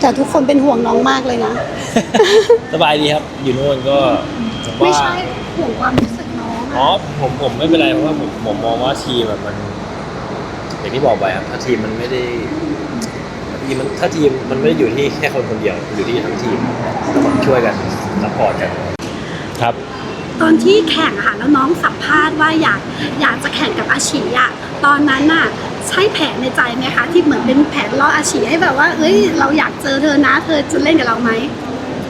แต่ทุกคนเป็นห่วงน้องมากเลยนะ สบายดีครับ อยู่นู่นก็ผมไม่ว่าใช่ห่วงความรู้สึกน้องอ๋ออะผมผมไม่เป็นไรเพราะว่าผมผมมองว่าทีมแบบมันอย่างที่บอกไปครับถ้าทีมมันไม่ได้ทีมมันถ้าทีมมันไม่ได้อยู่ที่แค่คนคนเดียวอยู่ที่ทั้งทีมต้องช่วยกันซัพพอร์ตกันครับ ตอนที่แข่งอะค่ะแล้วน้องสัมภาษณ์ว่าอยากอยากจะแข่งกับอาชีอะตอนนั้นน่ะ ใช่แผนในใจไหมคะที่เหมือนเป็นแผนล่ออาชีให้แบบว่าเอ้ยเราอยากเจอเธอนะเธอจะเล่นกับเราไหม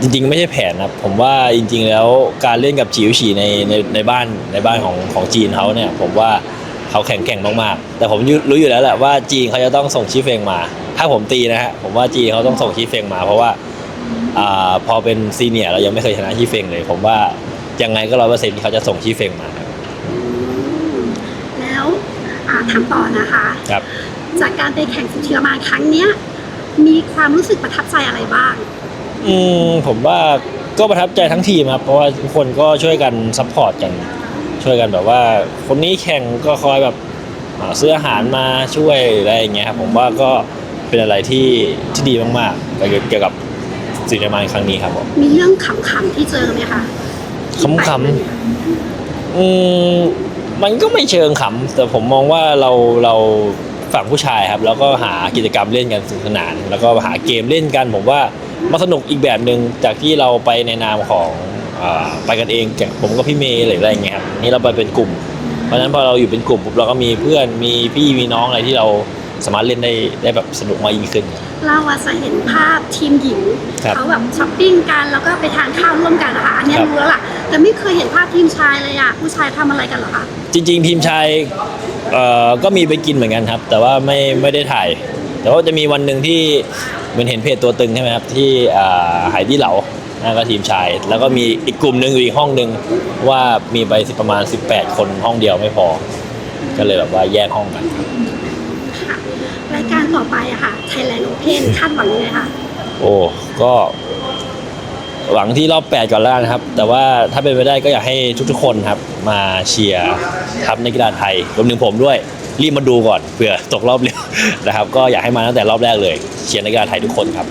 จริงๆไม่ใช่แผนนะครับผมว่าจริง ๆ แล้วการเล่นกับจิ๋วฉีในในในบ้านในบ้านของของจีนเขาเนี่ยผมว่าเขาแข็งแกร่งมากๆ แต่ผมรู้อยู่แล้วแหละว่าจีนเขาจะต้องส่งชีเฟงมา ถ้าผมตีนะฮะผมว่าจีนเขาต้องส่งชีเฟงมา เพราะว่าอ่าพอเป็นซีเนียร์เรายังไม่เคยชนะชีเฟงเลย ผมว่ายังไงก็ร้อยเปอร์เซ็นต์ที่เขาจะส่งชีเฟงมาครับแล้วอ่า ถามต่อนะคะ ครับ จากการไปแข่งสุธีรมานครั้งเนี้ยมีความรู้สึกประทับใจอะไรบ้าง อืมผมว่าก็ประทับใจทั้งทีมครับ เพราะว่าทุกคนก็ช่วยกันซัพพอร์ตกัน ช่วยกันแบบว่า คนนี้แข่งก็คอยแบบอ่าซื้ออาหารมาช่วยอะไรอย่างเงี้ยครับผมว่าก็เป็นอะไรที่ที่ดีมากๆเกี่ยวกับสิ่งในมันครั้งนี้ครับผมมีเรื่องขำๆที่เจอไหมคะขำๆอืม มันก็ไม่เชิงขำแต่ผมมองว่าเราเราฝั่งผู้ชายครับ แล้วก็หากิจกรรมเล่นกันสนุกสนาน แล้วก็หาเกมเล่นกัน ผมว่ามาสนุกอีกแบบหนึ่งจากที่เราไปในนามของอ่าไปกันเองอย่างผมกับพี่เมย์หรืออะไรอย่างเงี้ยครับนี่เราไปเป็นกลุ่ม เพราะฉะนั้นพอเราอยู่เป็นกลุ่มปุ๊บเราก็มีเพื่อนมีพี่มีน้องอะไรที่เราสามารถเล่นได้ได้แบบสนุกมากยิ่งขึ้น เราอะจะเห็นภาพทีมหญิงครับเขาแบบช้อปปิ้งกันแล้วก็ไปทานข้าวร่วมกันนะคะอันเนี้ยครับรู้แล้วล่ะ แต่ไม่เคยเห็นภาพทีมชายเลยอะผู้ชายทำอะไรกันเหรอคะจริง ๆ ทีมชายเอ่อก็มีไปกินเหมือนกันครับ แต่ว่าไม่ไม่ได้ถ่าย แต่ว่าจะมีวันหนึ่งที่เหมือนเห็นเพจตัวตึงใช่ไหมครับที่อ่าหายที่เหลานะก็ทีมชาย แล้วก็มีอีกกลุ่มหนึ่งอยู่อีกห้องหนึ่งว่ามีไปสิประมาณ 18 คนห้องเดียวไม่พอ ก็เลยแบบว่าแยกห้องกัน ค่ะรายการต่อไปอะค่ะ Thailand Open คาดหวังยังไงคะ โอ้ ก็ หวังที่รอบ 8 ก่อนแล้วกันครับ แต่ว่าถ้าเป็นไปได้ก็อยากให้ทุกๆคนครับ มาเชียร์ทัพนักกีฬาไทยรวมถึงผมด้วย รีบมาดูก่อนเผื่อตกรอบเร็วนะครับ ก็อยากให้มาตั้งแต่รอบแรกเลย เชียร์นักกีฬาไทยทุกคนครับ